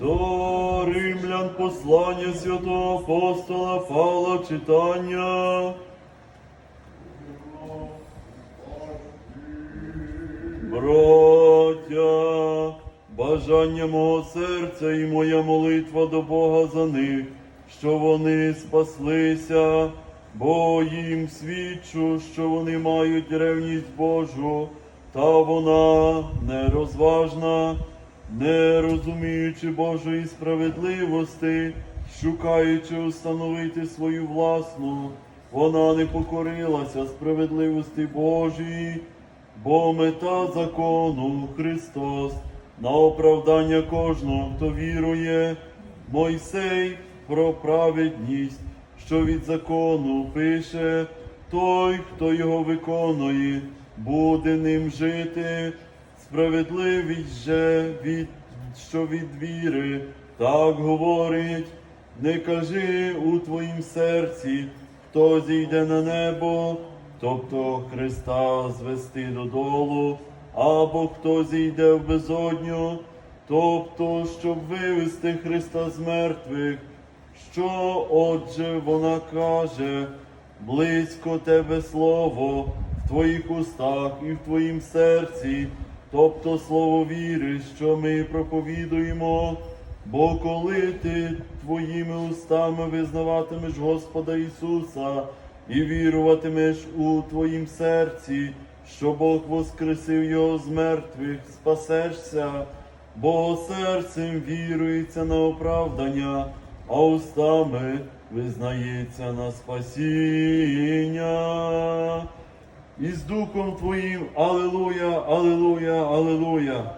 До римлян послання святого апостола Павла читання. Браття, бажання мого серця і моя молитва до Бога за них, що вони спаслися, бо їм свідчу, що вони мають ревність Божу, та вона нерозважна, не розуміючи Божої справедливості, шукаючи установити свою власну, вона не покорилася справедливості Божій. Бо мета закону Христос на оправдання кожного, хто вірує, Мойсей про праведність, що від закону пише, той, хто його виконує, буде ним жити, справедливість же від, що від віри, так говорить, не кажи у твоїм серці, хто зійде на небо, тобто Христа звести додолу, або хто зійде в безодню, тобто, щоб вивести Христа з мертвих. Що, отже, вона каже, близько тебе слово в твоїх устах і в твоїм серці, тобто слово віри, що ми проповідуємо. Бо коли ти твоїми устами визнаватимеш Господа Ісуса і віруватимеш у твоїм серці, що Бог воскресив Його з мертвих, спасешся, бо серцем вірується на оправдання, а устами визнається на спасіння. І з Духом Твоїм, Аллилуйя, Аллилуйя, Аллилуйя.